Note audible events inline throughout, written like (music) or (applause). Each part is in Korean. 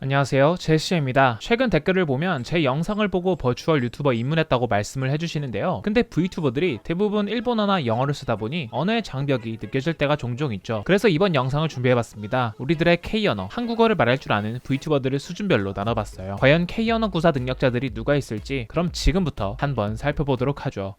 안녕하세요. 제시입니다. 최근 댓글을 보면 제 영상을 보고 버추얼 유튜버 입문했다고 말씀을 해주시는데요. 근데 V투버들이 대부분 일본어나 영어를 쓰다 보니 언어의 장벽이 느껴질 때가 종종 있죠. 그래서 이번 영상을 준비해봤습니다. 우리들의 K언어, 한국어를 말할 줄 아는 V투버들을 수준별로 나눠봤어요. 과연 K언어 구사 능력자들이 누가 있을지 그럼 지금부터 한번 살펴보도록 하죠.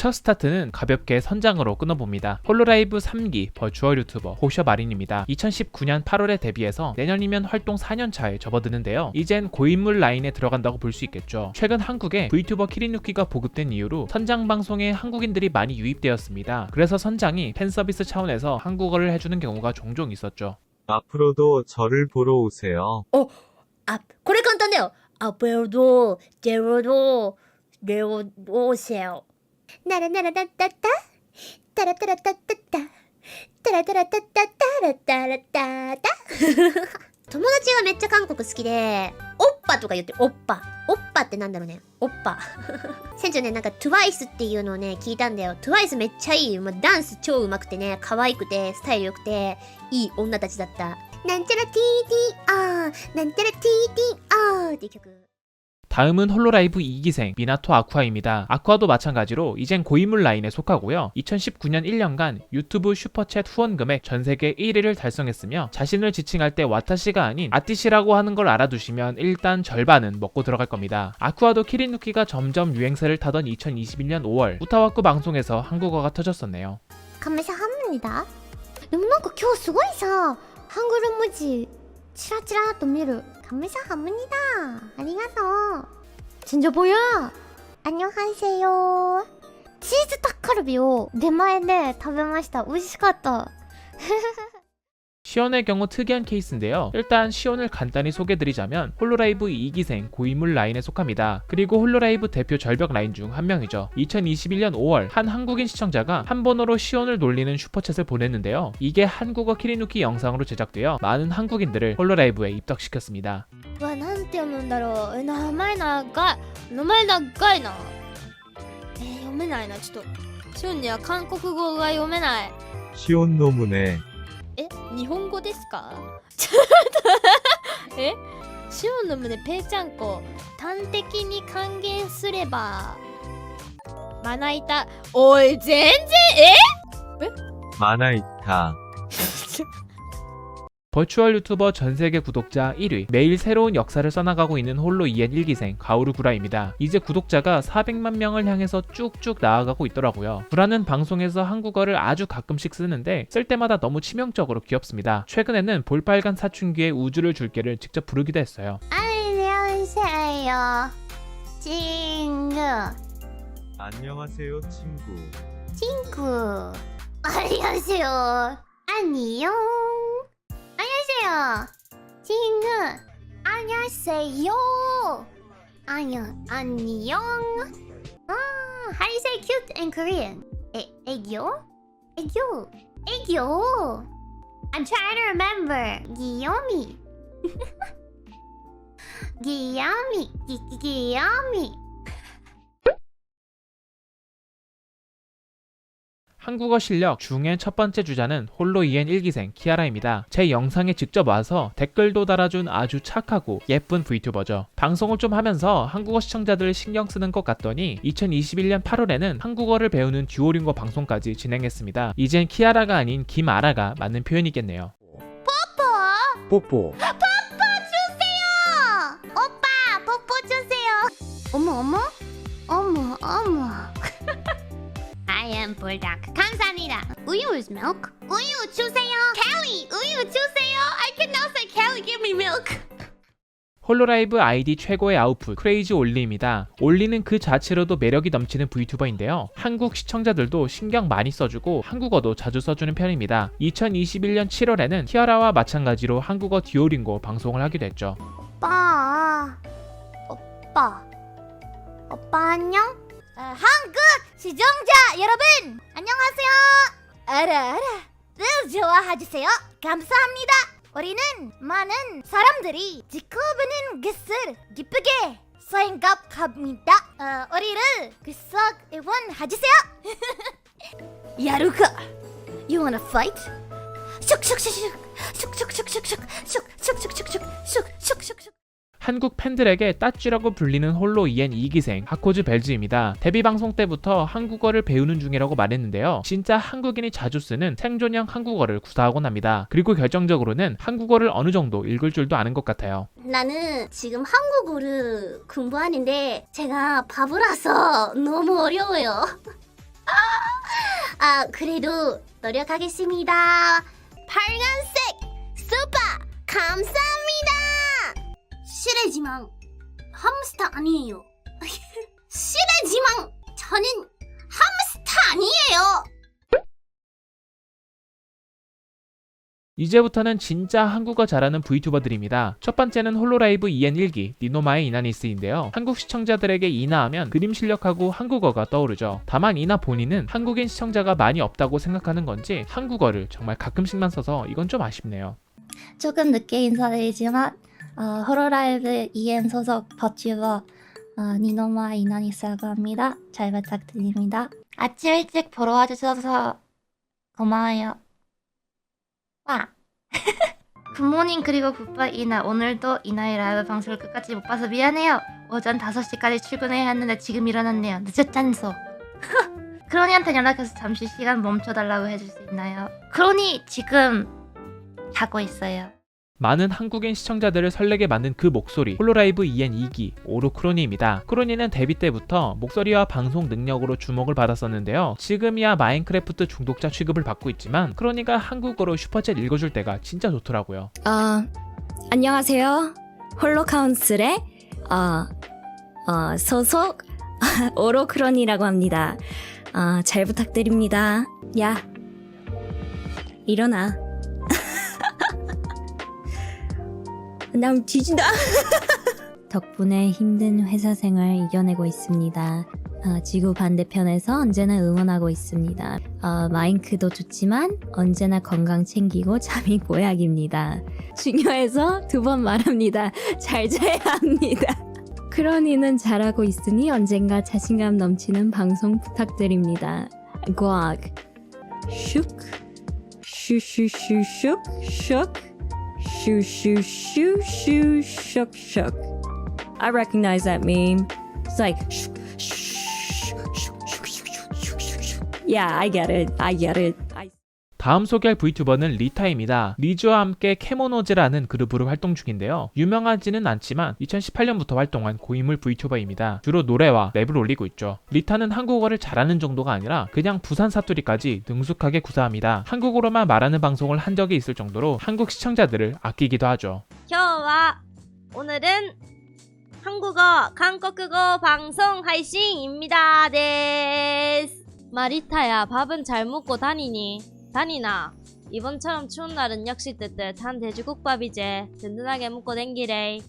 첫 스타트는 가볍게 선장으로 끊어봅니다. 홀로라이브 3기 버추얼 유튜버 호셔 마린입니다. 2019년 8월에 데뷔해서 내년이면 활동 4년 차에 접어드는데요. 이젠 고인물 라인에 들어간다고 볼 수 있겠죠. 최근 한국에 V투버 키리누키가 보급된 이후로 선장 방송에 한국인들이 많이 유입되었습니다. 그래서 선장이 팬 서비스 차원에서 한국어를 해주는 경우가 종종 있었죠. 앞으로도 저를 보러 오세요. あ、これ簡単だよ。アペロド、ジェロド、レオオセオ。 ならならだった？った。タラタラタッタッタ。タラタラタッタッタラタラタタ。友達がめっちゃ韓国好きで、オッパとか言ってる、オッパ。オッパってなんだろうね。オッパ。船長ね、なんか TWICE っていうのをね、聞いたんだよ。TWICE めっちゃいい。もうダンス超上手くてね、可愛くて、スタイル良くて、いい女たちだった。なんちゃら TTR、なんちゃら TTR っていう曲。 다음은 홀로라이브 2기생 미나토 아쿠아입니다. 아쿠아도 마찬가지로 이젠 고인물 라인에 속하고요. 2019년 1년간 유튜브 슈퍼챗 후원 금액 전 세계 1위를 달성했으며 자신을 지칭할 때 와타시가 아닌 아티시라고 하는 걸 알아두시면 일단 절반은 먹고 들어갈 겁니다. 아쿠아도 키리누키가 점점 유행세를 타던 2021년 5월 우타와쿠 방송에서 한국어가 터졌었네요. カメサハムニだでもなんか今日すごいさハングル文字チラチラっと見る 감사합니 다. 아리가 서. 진짜 뭐 야? 안녕하세 요. チーズタッカルビを出前で食べました。美味しかった。(laughs) 시온의 경우 특이한 케이스인데요. 일단 시온을 간단히 소개드리자면 홀로라이브 2기생 고인물 라인에 속합니다. 그리고 홀로라이브 대표 절벽 라인 중 한 명이죠. 2021년 5월 한 한국인 시청자가 한 번호로 시온을 놀리는 슈퍼챗을 보냈는데요. 이게 한국어 키리누키 영상으로 제작되어 많은 한국인들을 홀로라이브에 입덕시켰습니다. うわなんて読むんだろうえ名前長い名前長いなえー読めないなちょっとシオンには韓国語が読めない 시온 노문에 え日本語ですか？(laughs) えシオンの胸ペーちゃんこ端的に還元すればまな板。おい全然ええ？まな板。 버추얼 유튜버 전 세계 구독자 1위, 매일 새로운 역사를 써나가고 있는 홀로 이엔 1기생 가오르 구라입니다. 이제 구독자가 400만 명을 향해서 쭉쭉 나아가고 있더라고요. 구라는 방송에서 한국어를 아주 가끔씩 쓰는데 쓸 때마다 너무 치명적으로 귀엽습니다. 최근에는 볼빨간 사춘기의 우주를 줄게를 직접 부르기도 했어요. 안녕하세요 친구 안녕하세요, 친구. 친구 안녕하세요 안녕 안녕하세요 친구 안녕하세요 안녕 안녕 아 how do you say cute in Korean 애, 애교 애교 애교 I'm trying to remember 귀요미 귀요미 귀, 귀, 귀요미 한국어 실력 중엔 첫 번째 주자는 홀로 이엔 1기생 키아라입니다. 제 영상에 직접 와서 댓글도 달아준 아주 착하고 예쁜 V튜버죠. 방송을 좀 하면서 한국어 시청자들 신경 쓰는 것 같더니 2021년 8월에는 한국어를 배우는 듀오링고 방송까지 진행했습니다. 이젠 키아라가 아닌 김아라가 맞는 표현이겠네요. 뽀뽀. 오빠 뽀뽀 주세요. 어머 어머 어머 어머. Am 불닭 감사합니다. 우유 is milk. 우유 주세요. Kelly 우유 주세요. I can now say Kelly give me milk. 홀로라이브 아이디 최고의 아웃풋 크레이지 올리입니다. 올리는 그 자체로도 매력이 넘치는 V투버인데요. 한국 시청자들도 신경 많이 써주고 한국어도 자주 써주는 편입니다. 2021년 7월에는 키아라와 마찬가지로 한국어 듀오링고 방송을 하기도 했죠. 오빠 오빠 오빠 안녕. 어, 한국 시청자 여러분 안녕하세요. 알아 알아 늘 좋아해주세요. 감사합니다. 우리는 많은 사람들이 지켜보는 것을 기쁘게 생각합니다. 어, 우리를 계속 응원해주세요. (laughs) 야루가 You wanna fight? 슉슉슉슉 슉슉슉슉슉 슉슉슉슉 슉 슉슉슉 슉. 한국 팬들에게 따찌라고 불리는 홀로 이엔 2기생 하코즈 벨즈입니다. 데뷔 방송 때부터 한국어를 배우는 중이라고 말했는데요. 진짜 한국인이 자주 쓰는 생존형 한국어를 구사하곤 합니다. 그리고 결정적으로는 한국어를 어느 정도 읽을 줄도 아는 것 같아요. 나는 지금 한국어를 공부하는데 제가 바보라서 너무 어려워요. (laughs) 아, 그래도 노력하겠습니다. 빨간색 슈퍼 감사합니다. 실례지만 ham스터 아니에요. (laughs) 실례지만 저는 ham스터 아니에요. 이제부터는 진짜 한국어 잘하는 VTu버들입니다. 첫 번째는 홀로라이브 EN 1기 니노마의 이나니스인데요. 한국 시청자들에게 이나하면 그림 실력하고 한국어가 떠오르죠. 다만 이나 본인은 한국인 시청자가 많이 없다고 생각하는 건지 한국어를 정말 가끔씩만 써서 이건 좀 아쉽네요. 조금 늦게 인사드리지만 어, 호로라이브 EN 소속 버튜버 어, 니노마 이나니스라고 합니다. 잘 부탁드립니다. 아침 일찍 보러 와주셔서 고마워요. 와! (laughs) 굿모닝 그리고 굿바이 이나 오늘도 이나의 라이브 방송을 끝까지 못 봐서 미안해요. 오전 5시까지 출근해야 했는데 지금 일어났네요. 늦었잖소. (laughs) 크로니한테 연락해서 잠시 시간 멈춰달라고 해줄 수 있나요? 크로니 지금 자고 있어요. 많은 한국인 시청자들을 설레게 만든 그 목소리 홀로라이브 EN 2기 오로 크로니입니다. 크로니는 데뷔 때부터 목소리와 방송 능력으로 주목을 받았었는데요. 지금이야 마인크래프트 중독자 취급을 받고 있지만 크로니가 한국어로 슈퍼챗 읽어줄 때가 진짜 좋더라고요. 어, 안녕하세요. 홀로카운슬의 어, 어, 소속 (laughs) 오로크론이라고 합니다. 어, 잘 부탁드립니다. 야, 일어나. 난 뒤진다. (laughs) 덕분에 힘든 회사 생활 이겨내고 있습니다. 어, 지구 반대편에서 언제나 응원하고 있습니다. 어, 마인크도 좋지만 언제나 건강 챙기고 잠이 보약입니다. 중요해서 두 번 말합니다. 잘 자야 합니다. (laughs) 크로니는 잘하고 있으니 언젠가 자신감 넘치는 방송 부탁드립니다. 꽉 슉 슈슈슈슉 슉 슈슈슈슈슉슉 I recognize that meme. It's like Yeah, I get it. I get it. 다음 소개할 VTuber는 리타입니다. 리즈와 함께 캐모노즈라는 그룹으로 활동 중인데요. 유명하지는 않지만 2018년부터 활동한 고인물 VTuber입니다. 주로 노래와 랩을 올리고 있죠. 리타는 한국어를 잘하는 정도가 아니라 그냥 부산 사투리까지 능숙하게 구사합니다. 한국어로만 말하는 방송을 한 적이 있을 정도로 한국 시청자들을 아끼기도 하죠. 겨와 오늘은 한국어, 한국어 방송 하이싱입니다. 네. 마리타야, 밥은 잘 먹고 다니니? 다니나? 이번처럼 추운 날은 역시 뜨뜻한 돼지국밥이제 든든하게 먹고 댕기래.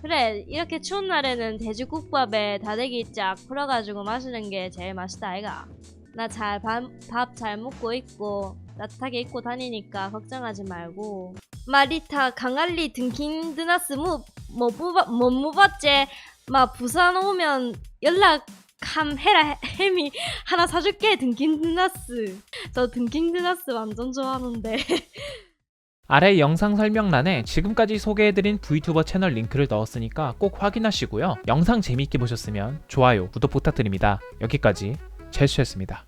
그래 이렇게 추운 날에는 돼지국밥에 다대기 쫙 풀어가지고 마시는 게 제일 맛있다 아이가. 나 잘 밥 잘 먹고 있고 따뜻하게 입고 다니니까 걱정하지 말고. 마리타 강알리 등킹 드나스 뭐못 뽑아 못 뽑았지 막 부산 오면 연락 함 해라 햄이 하나 사줄게 등킹 드나스 저 등킹 드나스 완전 좋아하는데 (laughs) 아래 영상 설명란에 지금까지 소개해드린 VTuber 채널 링크를 넣었으니까 꼭 확인하시고요. 영상 재미있게 보셨으면 좋아요, 구독 부탁드립니다. 여기까지 제수였습니다.